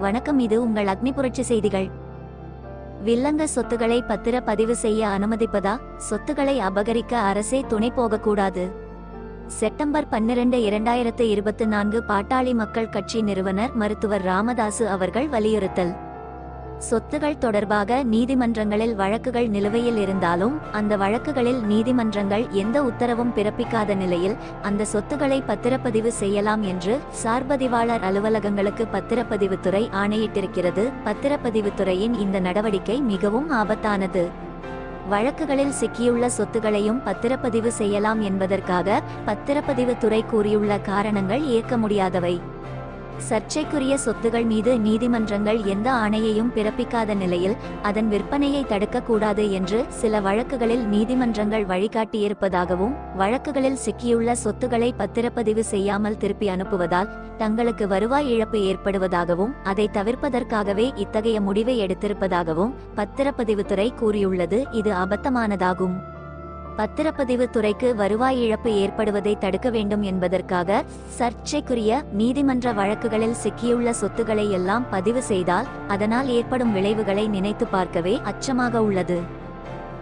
வணக்கம் இது உங்கள் அக்னி புரட்சி செய்திகள். வில்லங்க சொத்துக்களை பத்திர பதிவு செய்ய அனுமதிப்பதா? சொத்துக்களை அபகரிக்க அரசே துணை போகக்கூடாது. செப்டம்பர் பன்னிரண்டு இரண்டாயிரத்து இருபத்தி நான்கு பாட்டாளி மக்கள் கட்சி நிறுவனர் மருத்துவர் ராமதாசு அவர்கள் வலியுறுத்தல். சொத்துகள் தொடர்பாக நீதிமன்றங்களில் வழக்குகள் நிலுவையில் இருந்தாலும் அந்த வழக்குகளில் நீதிமன்றங்கள் எந்த உத்தரவும் பிறப்பிக்காத நிலையில் அந்த சொத்துக்களை பத்திரப்பதிவு செய்யலாம் என்று சார்பதிவாளர் அலுவலகங்களுக்கு பத்திரப்பதிவுத்துறை ஆணையிட்டிருக்கிறது. பத்திரப்பதிவுத்துறையின் இந்த நடவடிக்கை மிகவும் ஆபத்தானது. வழக்குகளில் சிக்கியுள்ள சொத்துகளையும் பத்திரப்பதிவு செய்யலாம் என்பதற்காக பத்திரப்பதிவுத்துறை கூறியுள்ள காரணங்கள் ஏற்க முடியாதவை. சர்ச்சைக்குரிய சொத்துகள் மீது நீதிமன்றங்கள் எந்த ஆணையையும் பிறப்பிக்காத நிலையில் அதன் விற்பனையை தடுக்கக்கூடாது என்று சில வழக்குகளில் நீதிமன்றங்கள் வழிகாட்டியிருப்பதாகவும் வழக்குகளில் சிக்கியுள்ள சொத்துக்களை பத்திரப்பதிவு செய்யாமல் திருப்பி அனுப்புவதால் தங்களுக்கு வருவாய் இழப்பு ஏற்படுவதாகவும் அதை தவிர்ப்பதற்காகவே இத்தகைய முடிவை எடுத்திருப்பதாகவும் பத்திரப்பதிவுத்துறை கூறியுள்ளது. இது அபத்தமானதாகும். பத்திரப்பதிவு துறைக்கு வருவாய் இழப்பு ஏற்படுவதை தடுக்க வேண்டும் என்பதற்காக சர்ச்சைக்குரிய நீதிமன்ற வழக்குகளில் சிக்கியுள்ள சொத்துக்களை எல்லாம் பதிவு செய்தால் அதனால் ஏற்படும் விளைவுகளை நினைத்து பார்க்கவே அச்சமாக உள்ளது.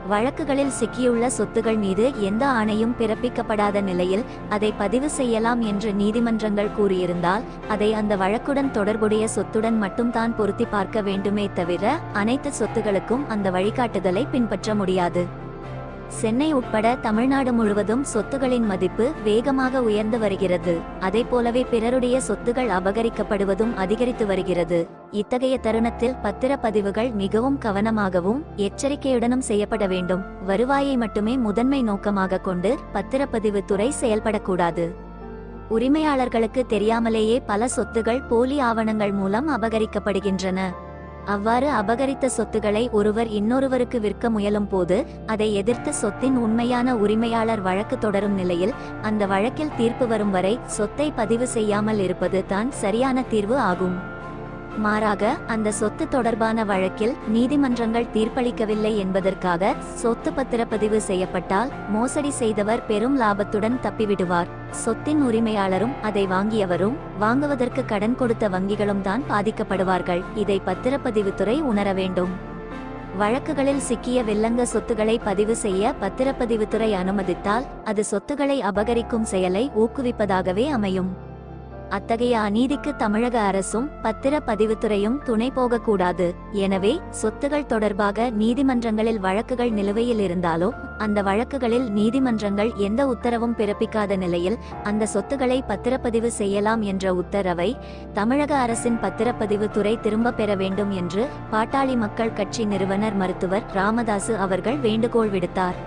வழக்குகளில் சிக்கியுள்ள சொத்துகள் மீது எந்த ஆணையும் பிறப்பிக்கப்படாத நிலையில் அதை பதிவு செய்யலாம் என்று நீதிமன்றங்கள் கூறியிருந்தால் அதை அந்த வழக்குடன் தொடர்புடைய சொத்துடன் மட்டும்தான் பொருத்தி பார்க்க வேண்டுமே தவிர அனைத்து சொத்துகளுக்கும் அந்த வழிகாட்டுதலை பின்பற்ற முடியாது. சென்னை உட்பட தமிழ்நாடு முழுவதும் சொத்துகளின் மதிப்பு வேகமாக உயர்ந்து வருகிறது. அதை போலவே பிறருடைய சொத்துகள் அபகரிக்கப்படுவதும் அதிகரித்து வருகிறது. இத்தகைய தருணத்தில் பத்திரப்பதிவுகள் மிகவும் கவனமாகவும் எச்சரிக்கையுடனும் செய்யப்பட வேண்டும். வருவாயை மட்டுமே முதன்மை நோக்கமாக கொண்டு பத்திரப்பதிவு துறை செயல்படக்கூடாது. உரிமையாளர்களுக்கு தெரியாமலேயே பல சொத்துகள் போலி ஆவணங்கள் மூலம் அபகரிக்கப்படுகின்றன. அவ்வாறு அபகரித்த சொத்துக்களை ஒருவர் இன்னொருவருக்கு விற்க முயலும் போது அதை எதிர்த்து சொத்தின் உண்மையான உரிமையாளர் வழக்கு தொடரும் நிலையில் அந்த வழக்கில் தீர்ப்பு வரும் வரை சொத்தை பதிவு செய்யாமல் இருப்பது தான் சரியான தீர்வு ஆகும். மாறாக அந்த சொத்து தொடர்பான வழக்கில் நீதிமன்றங்கள் தீர்ப்பளிக்கவில்லை என்பதற்காக சொத்து பத்திரப்பதிவு செய்யப்பட்டால் மோசடி செய்தவர் பெரும் லாபத்துடன் தப்பிவிடுவார். சொத்தின் உரிமையாளரும் அதை வாங்கியவரும் வாங்குவதற்கு கடன் கொடுத்த வங்கிகளும் தான் பாதிக்கப்படுவார்கள். இதை பத்திரப்பதிவுத்துறை உணர வேண்டும். வழக்குகளில் சிக்கிய வில்லங்க சொத்துக்களை பதிவு செய்ய பத்திரப்பதிவுத்துறை அனுமதித்தால் அது சொத்துக்களை அபகரிக்கும் செயலை ஊக்குவிப்பதாகவே அமையும். அத்தகைய அநீதிக்கு தமிழக அரசும் பத்திர பதிவுத்துறையும் துணை போகக்கூடாது. எனவே சொத்துகள் தொடர்பாக நீதிமன்றங்களில் வழக்குகள் நிலுவையில் இருந்தாலோ அந்த வழக்குகளில் நீதிமன்றங்கள் எந்த உத்தரவும் பிறப்பிக்காத நிலையில் அந்த சொத்துக்களை பத்திரப்பதிவு செய்யலாம் என்ற உத்தரவை தமிழக அரசின் பத்திரப்பதிவு துறை திரும்ப பெற வேண்டும் என்று பாட்டாளி மக்கள் கட்சி நிறுவனர் மருத்துவர் ராமதாசு அவர்கள் வேண்டுகோள் விடுத்தார்.